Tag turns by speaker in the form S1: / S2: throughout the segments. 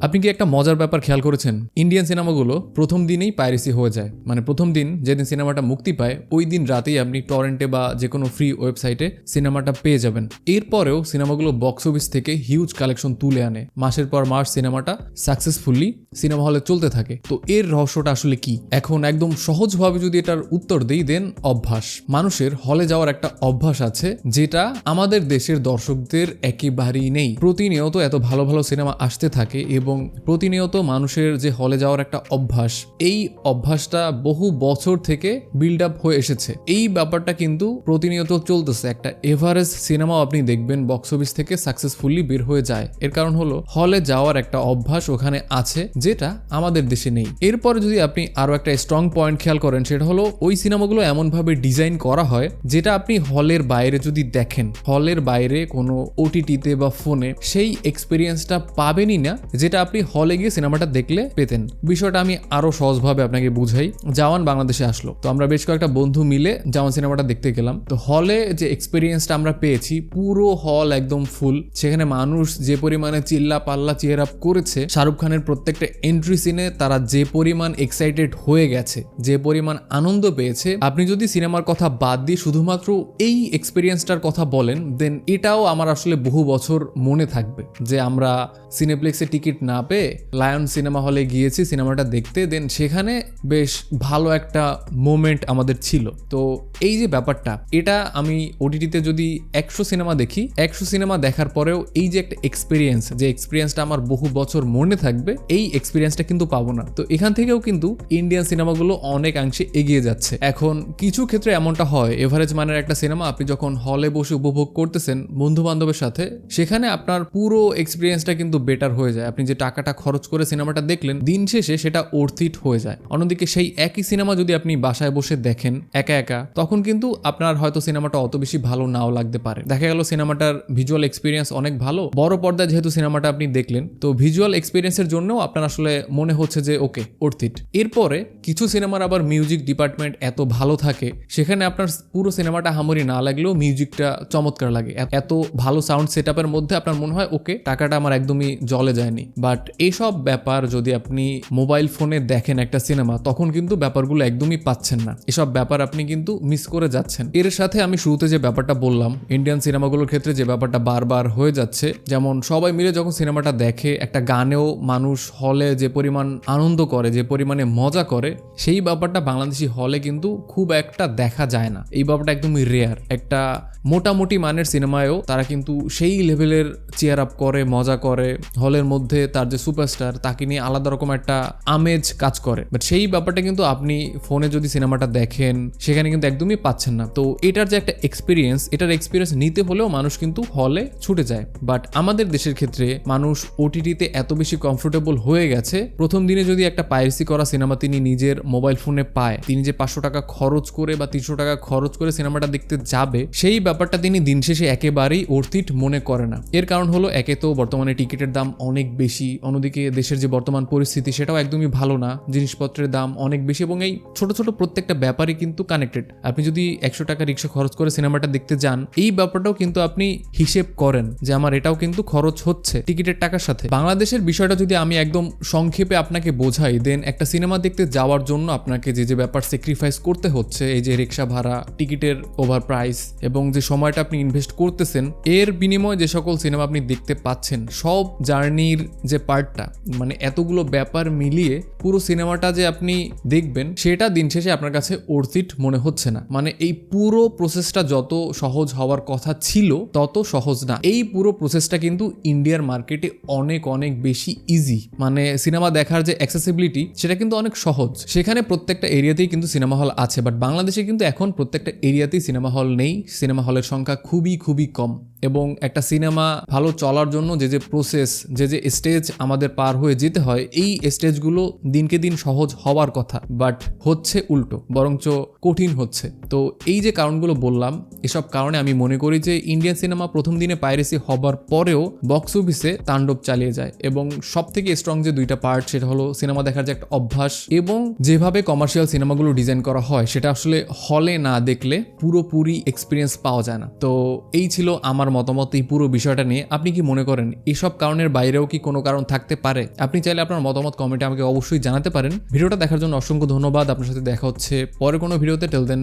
S1: আপনি কি একটা মজার ব্যাপার খেয়াল করেছেন? ইন্ডিয়ান সিনেমাগুলো প্রথম দিনেই পাইরেসি হয়ে যায়। মানে প্রথম দিন যেদিন সিনেমাটা মুক্তি পায়, ওই দিন রাতেই আপনি টরেন্টে বা যে কোনো ফ্রি ওয়েবসাইটে সিনেমাটা পেয়ে যাবেন। এরপরেও সিনেমাগুলো বক্স অফিস থেকে হিউজ কালেকশন তুলে আনে। মাসের পর মাস সিনেমাটা সাকসেসফুলি সিনেমা হলে চলতে থাকে। তো এর রহস্যটা আসলে কি? এখন একদম সহজভাবে যদি এটার উত্তর দিই দেন অভ্যাস। মানুষের হলে যাওয়ার একটা অভ্যাস আছে, যেটা আমাদের দেশের দর্শকদের একেবারেই নেই। প্রতিনিয়ত এত ভালো ভালো সিনেমা আসতে থাকে এবং প্রতিনিয়ত মানুষের যে হলে যাওয়ার একটা অভ্যাস, এই অভ্যাসটা বহু বছর থেকে বিল্ড আপ হয়ে এসেছে। এই ব্যাপারটা কিন্তু প্রতিনিয়ত চলতেছে। একটা এভারেজ সিনেমাও আপনি দেখবেন বক্স অফিস থেকে সাকসেসফুলি বের হয়ে যায়। এর কারণ হলো, হলে যাওয়ার একটা অভ্যাস ওখানে আছে, যেটা আমাদের দেশে নেই। এরপরে যদি আপনি আরও একটা স্ট্রং পয়েন্ট খেয়াল করেন, সেটা হলো, ওই সিনেমাগুলো এমনভাবে ডিজাইন করা হয়, যেটা আপনি হলের বাইরে যদি দেখেন, হলের বাইরে কোনো ওটিটিতে বা ফোনে সেই এক্সপিরিয়েন্সটা পাবেনই না, যেটা আপনি হলে গিয়ে সিনেমাটা দেখলে পেতেন। বিষয়টা আমি আরও সহজভাবে আপনাকে বুঝাই। জাওয়ান বাংলাদেশে আসলো। তো আমরা বেশ কয়েকটা বন্ধু মিলে জাওয়ান সিনেমাটা দেখতে গেলাম। তো হলে যে এক্সপিরিয়েন্সটা আমরা পেয়েছি, পুরো হল একদম ফুল সেখানে মানুষ যে পরিমাণে চিল্লা পাল্লা চেয়ার আপ করেছে, শাহরুখ খানের প্রত্যেকটা এন্ট্রি সিনে তারা যে পরিমাণ এক্সাইটেড হয়ে গেছে, যে পরিমাণ আনন্দ পেয়েছে, আপনি যদি সিনেমার কথা বাদ দিয়ে শুধুমাত্র এই এক্সপিরিয়েন্সটার কথা বলেন দেন এটাও আমার আসলে বহু বছর মনে থাকবে যে আমরা সিনেপ্লেক্সে টিকিট না পেয়ে লায়ন সিনেমা হলে গিয়েছি সিনেমাটা দেখতে দেন সেখানে বেশ ভালো একটা মোমেন্ট আমাদের ছিল। তো এই যে ব্যাপারটা, এটা আমি ওটিটিতে যদি একশো সিনেমা দেখি, একশো সিনেমা দেখার পরেও এই যে একটা এক্সপিরিয়েন্স যে এক্সপিরিয়েন্সটা আমার বহু বছর মনে থাকবে, এই এক্সপিরিয়েন্সটা কিন্তু পাবো না। তো এখান থেকেও কিন্তু ইন্ডিয়ান সিনেমাগুলো অনেকাংশে এগিয়ে যাচ্ছে। এখন কিছু ক্ষেত্রে এমনটা হয় এভারেজ মানের একটা সিনেমা আপনি যখন হলে বসে উপভোগ করতেছেন বন্ধু বান্ধবের সাথে, সেখানে আপনার পুরো এক্সপিরিয়েন্সটা কিন্তু বেটার হয়ে যায়। আপনি যে টাকাটা খরচ করে সিনেমাটা দেখলেন, দিন শেষে সেটা অর্থিট হয়ে যায়। অন্যদিকে সেই একই সিনেমা যদি আপনি বাসায় বসে দেখেন, একা একা, তখন কিন্তু আপনার হয়তো সিনেমাটা অত বেশি ভালো নাও লাগতে পারে। দেখা গেল সিনেমাটার ভিজুয়াল এক্সপিরিয়েন্স অনেক ভালো। বড় পর্দায় যেহেতু সিনেমাটা আপনি দেখলেন, তো ভিজুয়াল এক্সপিরিয়েন্সের জন্যও আপনার আসলে মনে হচ্ছে যে ওকে অর্থিট এরপরে কিছু সিনেমার আবার মিউজিক ডিপার্টমেন্ট এত ভালো থাকে, সেখানে আপনার পুরো সিনেমাটা হামরি না লাগলেও মিউজিকটা চমৎকার লাগে। এত- ভালো সাউন্ড সেট মধ্যে আপনার মনে হয় ওকে টাকাটা আমার একদমই জলে যায়নি বাট এইসব ব্যাপার যদি আপনি মোবাইল ফোনে দেখেন একটা সিনেমা, তখন কিন্তু ব্যাপারগুলো একদমই পাচ্ছেন না। এসব ব্যাপার আপনি কিন্তু মিস করে যাচ্ছেন। এর সাথে আমি শুরুতে যে ব্যাপারটা বললাম ইন্ডিয়ান সিনেমাগুলোর ক্ষেত্রে যে ব্যাপারটা বারবার হয়ে যাচ্ছে, যেমন সবাই মিলে যখন সিনেমাটা দেখে, একটা গানেও মানুষ হলে যে পরিমাণ আনন্দ করে, যে পরিমাণে মজা করে, সেই ব্যাপারটা বাংলাদেশি হলে কিন্তু খুব একটা দেখা যায় না। এই ব্যাপারটা একদমই রেয়ার একটা মোটামুটি মানের সিনেমায়ও তারা কিন্তু সেই লেভেলের চেয়ার আপ করে, মজা করে হলের মধ্যে তার যে সুপারস্টার তাকে নিয়ে আলাদা রকম একটা আমেজ কাজ করে। বাট সেই ব্যাপারটা কিন্তু আপনি ফোনে যদি সিনেমাটা দেখেন, সেখানে কিন্তু একদমই পাচ্ছেন না। তো এটার যে একটা এক্সপিরিয়েন্স এটার এক্সপিরিয়েন্স নিতে হলেও মানুষ কিন্তু হলে ছুটে যায়। বাট আমাদের দেশের ক্ষেত্রে মানুষ ওটিটিতে এত বেশি কমফোর্টেবল হয়ে গেছে। প্রথম দিনে যদি একটা পাইরেসি করা সিনেমা তিনি নিজের মোবাইল ফোনে পায়, তিনি যে পাঁচশো টাকা খরচ করে বা তিনশো টাকা খরচ করে সিনেমাটা দেখতে যাবে, সেই ব্যাপারটা তিনি দিন শেষে একেবারেই অর্থিট মনে করে না। এর কারণ হলো, একে তো বর্তমানে টিকিটের দাম অনেক বেশি। অন্যদিকে দেশের যে বর্তমান পরিস্থিতি সেটাও একদমই ভালো না। জিনিসপত্রের দাম অনেক বেশি এবং এই ছোট ছোট প্রত্যেকটা ব্যাপারই কিন্তু কানেক্টেড আপনি যদি একশো টাকা রিক্সা খরচ করে সিনেমাটা দেখতে যান, এই ব্যাপারটাও কিন্তু আপনি হিসেব করেন যে আমার এটাও কিন্তু খরচ হচ্ছে টিকিটের টাকার সাথে। বাংলাদেশের বিষয়টা যদি আমি একদম সংক্ষেপে আপনাকে বোঝাই দেন একটা সিনেমা দেখতে যাওয়ার জন্য আপনাকে যে যে ব্যাপার স্যাক্রিফাইস করতে হচ্ছে, এই যে রিক্সা ভাড়া, টিকিটের ওভার প্রাইস এবং যে সময়টা আপনি ইনভেস্ট করতেছেন, এর বিনিময়ে যে সকল সিনেমা আপনি দেখতে পাচ্ছেন, সব জার্নির যে পার্টটা মানে এতগুলো ব্যাপার মিলিয়ে পুরো সিনেমাটা যে আপনি দেখবেন, সেটা দিন শেষে আপনার কাছে অর্থিট মনে হচ্ছে না। মানে এই পুরো প্রসেসটা যত সহজ হওয়ার কথা ছিল, তত সহজ না। এই পুরো প্রসেসটা কিন্তু ইন্ডিয়ার মার্কেটে অনেক অনেক বেশি ইজি মানে সিনেমা দেখার যে অ্যাক্সেসিবিলিটি সেটা কিন্তু অনেক সহজ। সেখানে প্রত্যেকটা এরিয়াতেই কিন্তু সিনেমা হল আছে বাট বাংলাদেশে কিন্তু এখন প্রত্যেকটা এরিয়াতেই সিনেমা হল নেই। সিনেমা হলের সংখ্যা খুবই খুবই কম। এবং একটা সিনেমা ভালো চলার জন্য যে যে প্রসেস যে যে স্টেজ আমাদের পার হয়ে যেতে হয়, এই স্টেজগুলো দিনকে দিন সহজ হওয়ার কথা। বাট হচ্ছে উল্টো, বরঞ্চ কঠিন হচ্ছে। তো এই যে কারণগুলো বললাম, এসব কারণে আমি মনে করি যে ইন্ডিয়ান সিনেমা প্রথম দিনে পাইরেসি হবার পরেও বক্স অফিসে তাণ্ডব চালিয়ে যায় এবং সব থেকে স্ট্রং যে দুইটা পার্ট সেটা হলো সিনেমা দেখার যে একটা অভ্যাস এবং যেভাবে কমার্শিয়াল সিনেমাগুলো ডিজাইন করা হয় সেটা আসলে হলে না দেখলে পুরোপুরি এক্সপিরিয়েন্স পাওয়া যায় না। তো এই ছিল আমার মতামত এই পুরো বিষয়টা নিয়ে। আপনি কি মনে করেন এসব কারণের বাইরেও কি কোনো কারণ থাকতে পারে? আপনি চাইলে আপনার মতামত কমেন্টে আমাকে অবশ্যই জানাতে পারেন। ভিডিওটা দেখার জন্য অসংখ্য ধন্যবাদ। আপনার সাথে দেখা হচ্ছে পরে কোনো ভিডিওতে। টেল দেন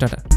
S1: টাটা